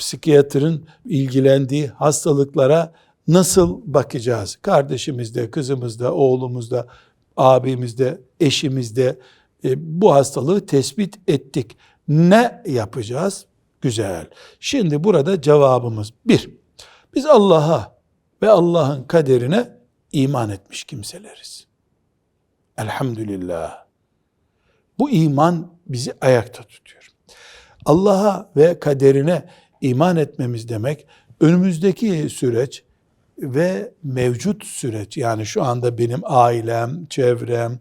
psikiyatrın ilgilendiği hastalıklara nasıl bakacağız? Kardeşimizde, kızımızda, oğlumuzda, abimizde, eşimizde e, bu hastalığı tespit ettik. Ne yapacağız? Güzel. Şimdi burada cevabımız bir. Biz Allah'a ve Allah'ın kaderine iman etmiş kimseleriz. Elhamdülillah. Bu iman bizi ayakta tutuyor. Allah'a ve kaderine iman etmemiz demek önümüzdeki süreç ve mevcut süreç yani şu anda benim ailem, çevrem,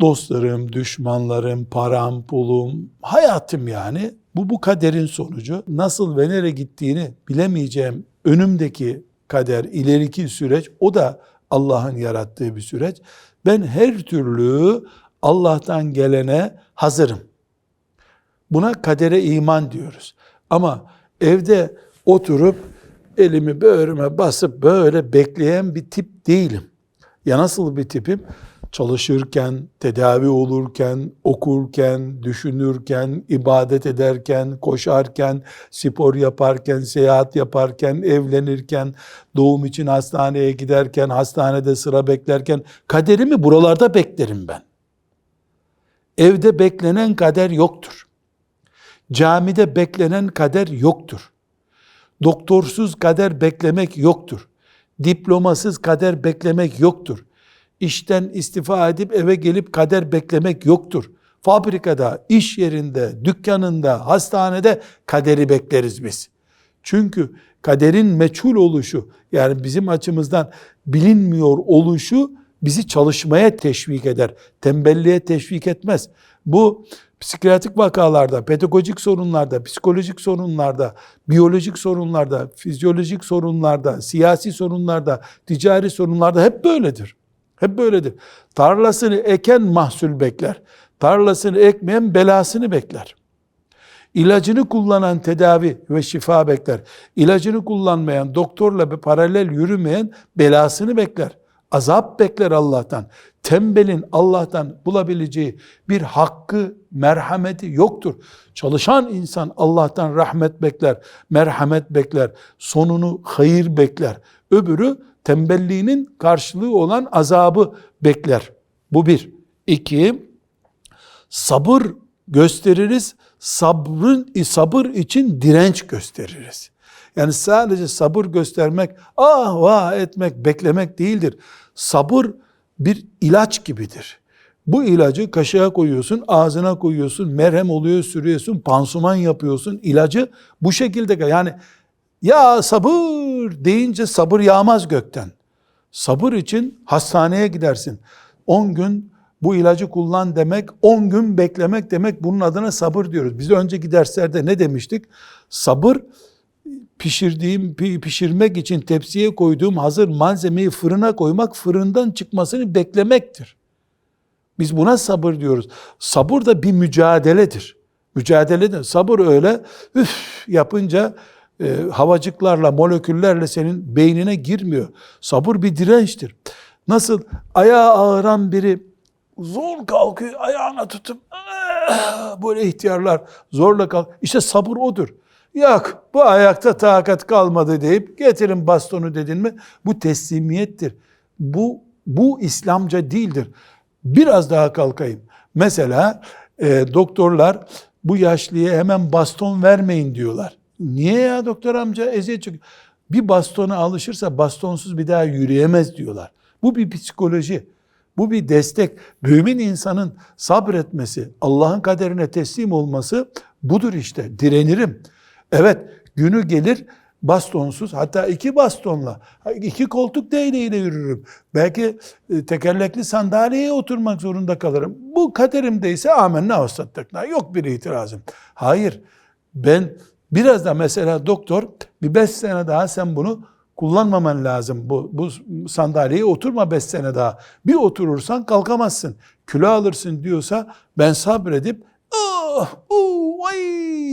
dostlarım, düşmanlarım, param, pulum, hayatım yani bu bu kaderin sonucu. Nasıl ve nereye gittiğini bilemeyeceğim önümdeki kader, ileriki süreç o da Allah'ın yarattığı bir süreç. Ben her türlü Allah'tan gelene hazırım. Buna kadere iman diyoruz. Ama evde oturup elimi böğrüme basıp böyle bekleyen bir tip değilim. Ya nasıl bir tipim? Çalışırken, tedavi olurken, okurken, düşünürken, ibadet ederken, koşarken, spor yaparken, seyahat yaparken, evlenirken, doğum için hastaneye giderken, hastanede sıra beklerken kaderimi buralarda beklerim ben. Evde beklenen kader yoktur. Camide beklenen kader yoktur. Doktorsuz kader beklemek yoktur. Diplomasız kader beklemek yoktur. İşten istifa edip eve gelip kader beklemek yoktur. Fabrikada, iş yerinde, dükkanında, hastanede kaderi bekleriz biz. Çünkü kaderin meçhul oluşu yani bizim açımızdan bilinmiyor oluşu bizi çalışmaya teşvik eder. Tembelliğe teşvik etmez. Bu psikiyatrik vakalarda, pedagojik sorunlarda, psikolojik sorunlarda, biyolojik sorunlarda, fizyolojik sorunlarda, siyasi sorunlarda, ticari sorunlarda hep böyledir. Hep böyledir. Tarlasını eken mahsul bekler. Tarlasını ekmeyen belasını bekler. İlacını kullanan tedavi ve şifa bekler. İlacını kullanmayan, doktorla bir paralel yürümeyen belasını bekler. Azap bekler Allah'tan. Tembelin Allah'tan bulabileceği bir hakkı, merhameti yoktur. Çalışan insan Allah'tan rahmet bekler, merhamet bekler, sonunu hayır bekler. Öbürü tembelliğinin karşılığı olan azabı bekler. Bu bir. İki, sabır gösteririz. Sabrın, sabır için direnç gösteririz. Yani sadece sabır göstermek, ah vah etmek, beklemek değildir. Sabır bir ilaç gibidir. Bu ilacı kaşığa koyuyorsun, ağzına koyuyorsun, merhem oluyor, sürüyorsun, pansuman yapıyorsun. İlacı bu şekilde yani ya sabır deyince sabır yağmaz gökten. Sabır için hastaneye gidersin. 10 gün bu ilacı kullan demek, 10 gün beklemek demek bunun adına sabır diyoruz. Biz önceki derslerde ne demiştik? Sabır pişirdiğim, pişirmek için tepsiye koyduğum hazır malzemeyi fırına koymak, fırından çıkmasını beklemektir. Biz buna sabır diyoruz. Sabır da bir mücadeledir. Mücadeledir. Sabır öyle üf yapınca e, havacıklarla, moleküllerle senin beynine girmiyor. Sabır bir dirençtir. Nasıl ayağı ağıran biri zor kalkıyor, ayağına tutup "Ah!" böyle ihtiyarlar zorla kalk. İşte sabır odur. Yok bu ayakta takat kalmadı deyip getirin bastonu dedin mi bu teslimiyettir. Bu bu İslamca değildir. Biraz daha kalkayım. Mesela e, doktorlar bu yaşlıya hemen baston vermeyin diyorlar. Niye ya doktor amca eziyet çekiyor? Bir bastona alışırsa bastonsuz bir daha yürüyemez diyorlar. Bu bir psikoloji. Bu bir destek. Mümin insanın sabretmesi, Allah'ın kaderine teslim olması budur işte. Direnirim. Evet günü gelir bastonsuz hatta iki bastonla iki koltuk değneğiyle yürürüm. Belki e, tekerlekli sandalyeye oturmak zorunda kalırım. Bu kaderimdeyse amenna vastattakna. Yok bir itirazım. Hayır ben biraz da mesela doktor bir beş sene daha sen bunu kullanmaman lazım. Bu, bu sandalyeye oturma beş sene daha. Bir oturursan kalkamazsın. Kilo alırsın diyorsa ben sabredip oh, uh, ay,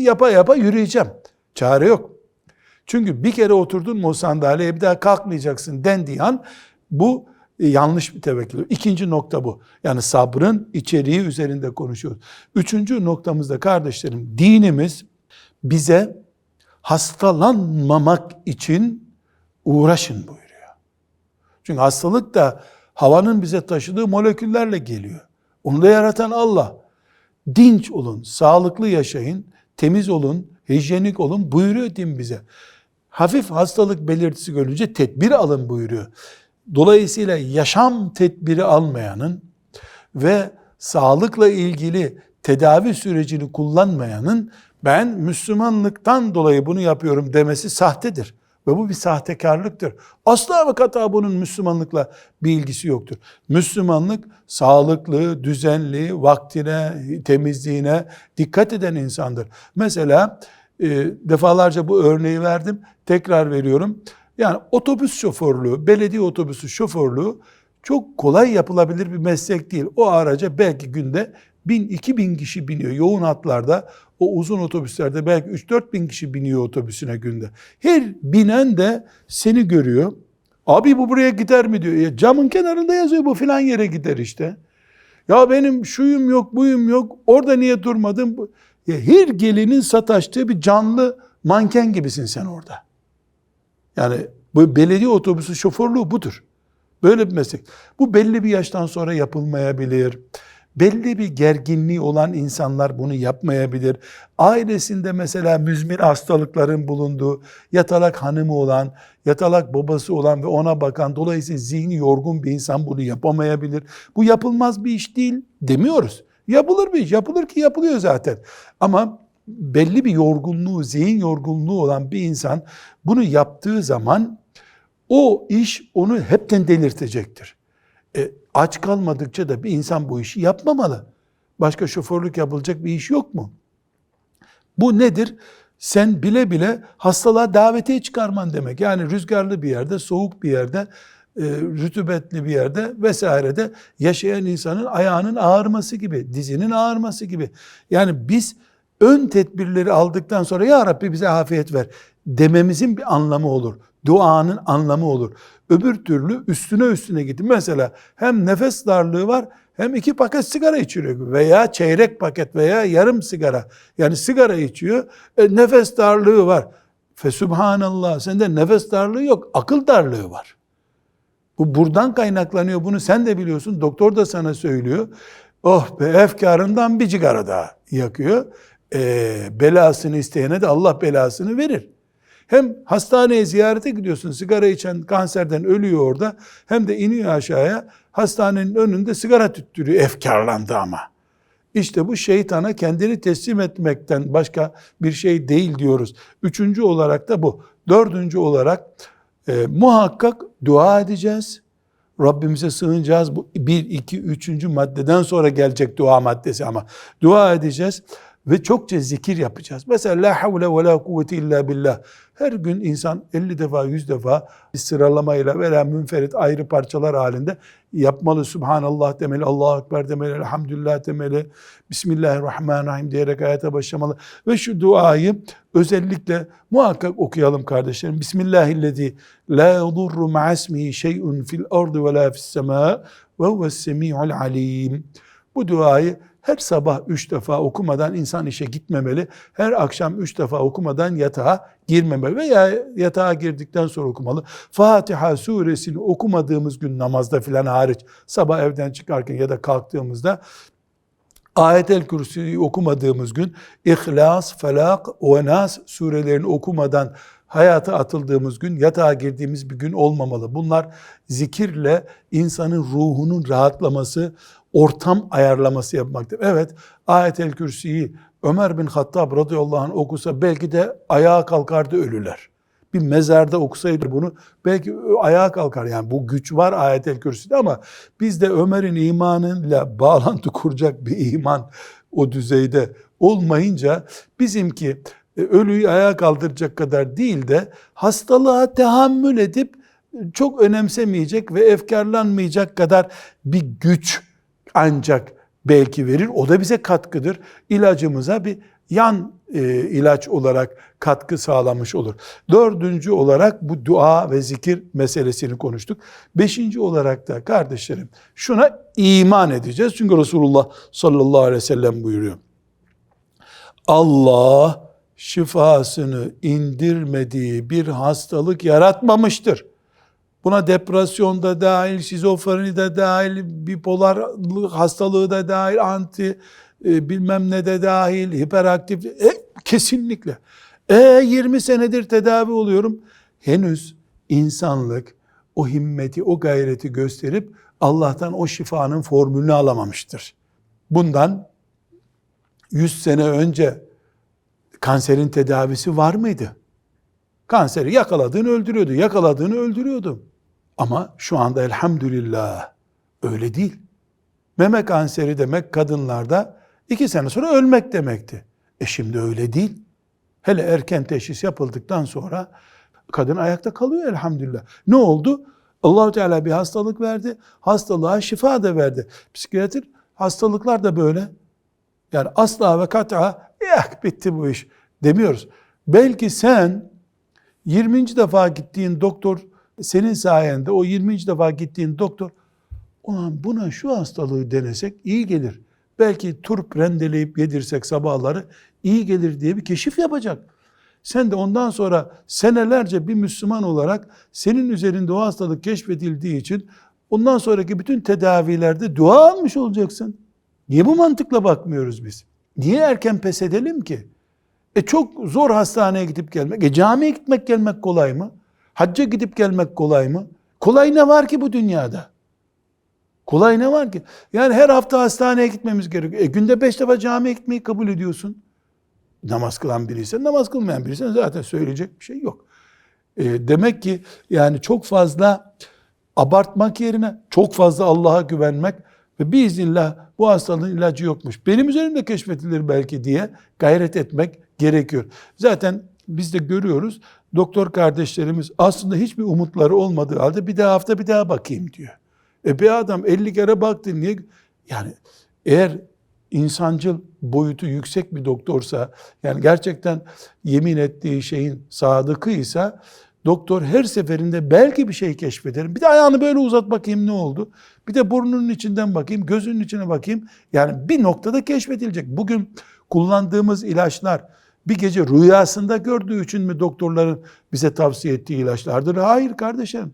yapa yapa yürüyeceğim. Çare yok. Çünkü bir kere oturdun mu o sandalyeye bir daha kalkmayacaksın dendiği an bu e, yanlış bir tevekkül. İkinci nokta bu. Yani sabrın içeriği üzerinde konuşuyoruz. Üçüncü noktamızda kardeşlerim dinimiz bize hastalanmamak için uğraşın buyuruyor. Çünkü hastalık da havanın bize taşıdığı moleküllerle geliyor. Onu da yaratan Allah. Dinç olun, sağlıklı yaşayın, temiz olun, hijyenik olun buyuruyor din bize. Hafif hastalık belirtisi görünce tedbir alın buyuruyor. Dolayısıyla yaşam tedbiri almayanın ve sağlıkla ilgili tedavi sürecini kullanmayanın ben Müslümanlıktan dolayı bunu yapıyorum demesi sahtedir. Ve bu bir sahtekarlıktır. Asla ve kata bunun Müslümanlıkla bir ilgisi yoktur. Müslümanlık sağlıklı, düzenli, vaktine, temizliğine dikkat eden insandır. Mesela e, defalarca bu örneği verdim. Tekrar veriyorum. Yani otobüs şoförlüğü, belediye otobüsü şoförlüğü çok kolay yapılabilir bir meslek değil. O araca belki günde bin, iki bin kişi biniyor. Yoğun hatlarda o uzun otobüslerde belki 3-4 bin kişi biniyor otobüsüne günde. Her binen de seni görüyor. Abi bu buraya gider mi diyor. Ya camın kenarında yazıyor bu filan yere gider işte. Ya benim şuyum yok buyum yok orada niye durmadın? Ya her gelinin sataştığı bir canlı manken gibisin sen orada. Yani bu belediye otobüsü şoförlüğü budur. Böyle bir meslek. Bu belli bir yaştan sonra yapılmayabilir. Belli bir gerginliği olan insanlar bunu yapmayabilir. Ailesinde mesela müzmin hastalıkların bulunduğu, yatalak hanımı olan, yatalak babası olan ve ona bakan, dolayısıyla zihni yorgun bir insan bunu yapamayabilir. Bu yapılmaz bir iş değil demiyoruz. Yapılır iş, yapılır ki yapılıyor zaten. Ama belli bir yorgunluğu, zihin yorgunluğu olan bir insan bunu yaptığı zaman o iş onu hepten delirtecektir. E, aç kalmadıkça da bir insan bu işi yapmamalı. Başka şoförlük yapılacak bir iş yok mu? Bu nedir? Sen bile bile hastalığa davetiye çıkarman demek. Yani rüzgarlı bir yerde, soğuk bir yerde, e, bir yerde vesairede yaşayan insanın ayağının ağırması gibi, dizinin ağırması gibi. Yani biz ön tedbirleri aldıktan sonra ya Rabbi bize afiyet ver dememizin bir anlamı olur. Duanın anlamı olur. Öbür türlü üstüne üstüne gidin. Mesela hem nefes darlığı var hem iki paket sigara içiyor veya çeyrek paket veya yarım sigara. Yani sigara içiyor. E, nefes darlığı var. Fesubhanallah sende nefes darlığı yok. Akıl darlığı var. Bu buradan kaynaklanıyor. Bunu sen de biliyorsun. Doktor da sana söylüyor. Oh be efkarından bir cigara daha yakıyor. E, belasını isteyene de Allah belasını verir. Hem hastaneye ziyarete gidiyorsun, sigara içen kanserden ölüyor orada. Hem de iniyor aşağıya, hastanenin önünde sigara tüttürüyor, efkarlandı ama. İşte bu şeytana kendini teslim etmekten başka bir şey değil diyoruz. Üçüncü olarak da bu. Dördüncü olarak e, muhakkak dua edeceğiz. Rabbimize sığınacağız. Bu bir, iki, üçüncü maddeden sonra gelecek dua maddesi ama dua edeceğiz ve çokça zikir yapacağız. Mesela la havle ve la kuvvete illa billah. Her gün insan 50 defa 100 defa sıralamayla veya münferit ayrı parçalar halinde yapmalı. Subhanallah demeli, Allahu Ekber demeli, Elhamdülillah demeli, Bismillahirrahmanirrahim diyerek hayata başlamalı. Ve şu duayı özellikle muhakkak okuyalım kardeşlerim. Bismillahillezî la yadurru ma'asmihi şey'un fil ardı ve la fis semâ ve huves semî'ul alim. Bu duayı her sabah üç defa okumadan insan işe gitmemeli. Her akşam üç defa okumadan yatağa girmemeli veya yatağa girdikten sonra okumalı. Fatiha suresini okumadığımız gün namazda filan hariç sabah evden çıkarken ya da kalktığımızda Ayet-el Kürsü'yü okumadığımız gün İhlas, Felak ve Nas surelerini okumadan hayata atıldığımız gün, yatağa girdiğimiz bir gün olmamalı. Bunlar zikirle insanın ruhunun rahatlaması, ortam ayarlaması yapmaktır. Evet, ayet-el kürsüyü Ömer bin Hattab radıyallahu anh okusa belki de ayağa kalkardı ölüler. Bir mezarda okusaydı bunu belki ayağa kalkar. Yani bu güç var ayet-el kürsüde ama bizde Ömer'in imanıyla bağlantı kuracak bir iman o düzeyde olmayınca bizimki e, ölüyü ayağa kaldıracak kadar değil de hastalığa tahammül edip çok önemsemeyecek ve efkarlanmayacak kadar bir güç ancak belki verir. O da bize katkıdır. İlacımıza bir yan e, ilaç olarak katkı sağlamış olur. Dördüncü olarak bu dua ve zikir meselesini konuştuk. Beşinci olarak da kardeşlerim şuna iman edeceğiz. Çünkü Resulullah sallallahu aleyhi ve sellem buyuruyor. Allah şifasını indirmediği bir hastalık yaratmamıştır. Buna depresyon da dahil, şizofreni de dahil, bipolarlık hastalığı da dahil, anti e, bilmem ne de dahil, hiperaktif, e, kesinlikle. E 20 senedir tedavi oluyorum. Henüz insanlık o himmeti, o gayreti gösterip Allah'tan o şifanın formülünü alamamıştır. Bundan 100 sene önce kanserin tedavisi var mıydı? Kanseri yakaladığını öldürüyordu, yakaladığını öldürüyordu. Ama şu anda elhamdülillah öyle değil. Meme kanseri demek kadınlarda iki sene sonra ölmek demekti. E şimdi öyle değil. Hele erken teşhis yapıldıktan sonra kadın ayakta kalıyor elhamdülillah. Ne oldu? Allahu Teala bir hastalık verdi. Hastalığa şifa da verdi. Psikiyatr hastalıklar da böyle. Yani asla ve kat'a yak bitti bu iş demiyoruz. Belki sen 20. defa gittiğin doktor senin sayende o 20. defa gittiğin doktor ulan buna şu hastalığı denesek iyi gelir. Belki turp rendeleyip yedirsek sabahları iyi gelir diye bir keşif yapacak. Sen de ondan sonra senelerce bir Müslüman olarak senin üzerinde o hastalık keşfedildiği için ondan sonraki bütün tedavilerde dua almış olacaksın. Niye bu mantıkla bakmıyoruz biz? Niye erken pes edelim ki? E çok zor hastaneye gidip gelmek. E camiye gitmek gelmek kolay mı? Hacca gidip gelmek kolay mı? Kolay ne var ki bu dünyada? Kolay ne var ki? Yani her hafta hastaneye gitmemiz gerekiyor. E günde beş defa camiye gitmeyi kabul ediyorsun. Namaz kılan biriysen, namaz kılmayan biriysen zaten söyleyecek bir şey yok. E, demek ki yani çok fazla abartmak yerine çok fazla Allah'a güvenmek ve biiznillah bu hastalığın ilacı yokmuş. Benim üzerimde keşfedilir belki diye gayret etmek gerekiyor. Zaten biz de görüyoruz doktor kardeşlerimiz aslında hiçbir umutları olmadığı halde bir daha hafta bir daha bakayım diyor. E bir adam 50 kere baktı niye? Yani eğer insancıl boyutu yüksek bir doktorsa yani gerçekten yemin ettiği şeyin sadıkıysa doktor her seferinde belki bir şey keşfederim. Bir de ayağını böyle uzat bakayım ne oldu? Bir de burnunun içinden bakayım, gözünün içine bakayım. Yani bir noktada keşfedilecek. Bugün kullandığımız ilaçlar bir gece rüyasında gördüğü için mi doktorların bize tavsiye ettiği ilaçlardır? Hayır kardeşim.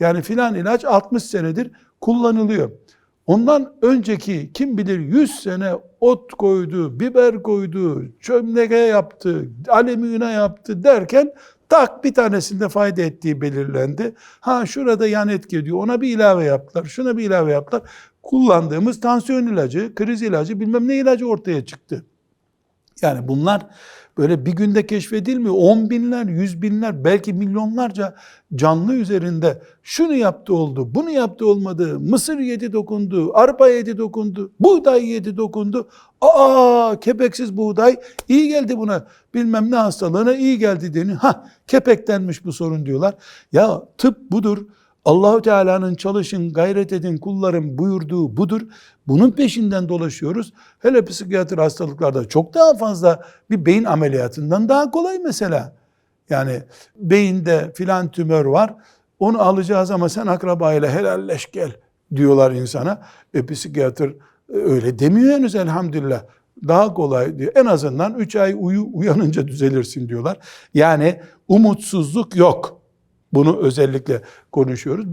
Yani filan ilaç 60 senedir kullanılıyor. Ondan önceki kim bilir 100 sene ot koydu, biber koydu, çömleke yaptı, alüminyona yaptı derken tak bir tanesinde fayda ettiği belirlendi. Ha şurada yan etki ediyor. Ona bir ilave yaptılar. Şuna bir ilave yaptılar. Kullandığımız tansiyon ilacı, kriz ilacı, bilmem ne ilacı ortaya çıktı. Yani bunlar böyle bir günde keşfedilmiyor. On binler, yüz binler, belki milyonlarca canlı üzerinde şunu yaptı oldu, bunu yaptı olmadı, mısır yedi dokundu, arpa yedi dokundu, buğday yedi dokundu. Aa kepeksiz buğday iyi geldi buna, bilmem ne hastalığına iyi geldi deniyor. Ha kepektenmiş bu sorun diyorlar. Ya tıp budur. Allahu Teala'nın çalışın, gayret edin kullarım buyurduğu budur. Bunun peşinden dolaşıyoruz. Hele psikiyatri hastalıklarda çok daha fazla bir beyin ameliyatından daha kolay mesela. Yani beyinde filan tümör var. Onu alacağız ama sen akrabayla helalleş gel diyorlar insana. E psikiyatr öyle demiyor henüz elhamdülillah. Daha kolay diyor. En azından 3 ay uyu uyanınca düzelirsin diyorlar. Yani umutsuzluk yok. Bunu özellikle konuşuyoruz.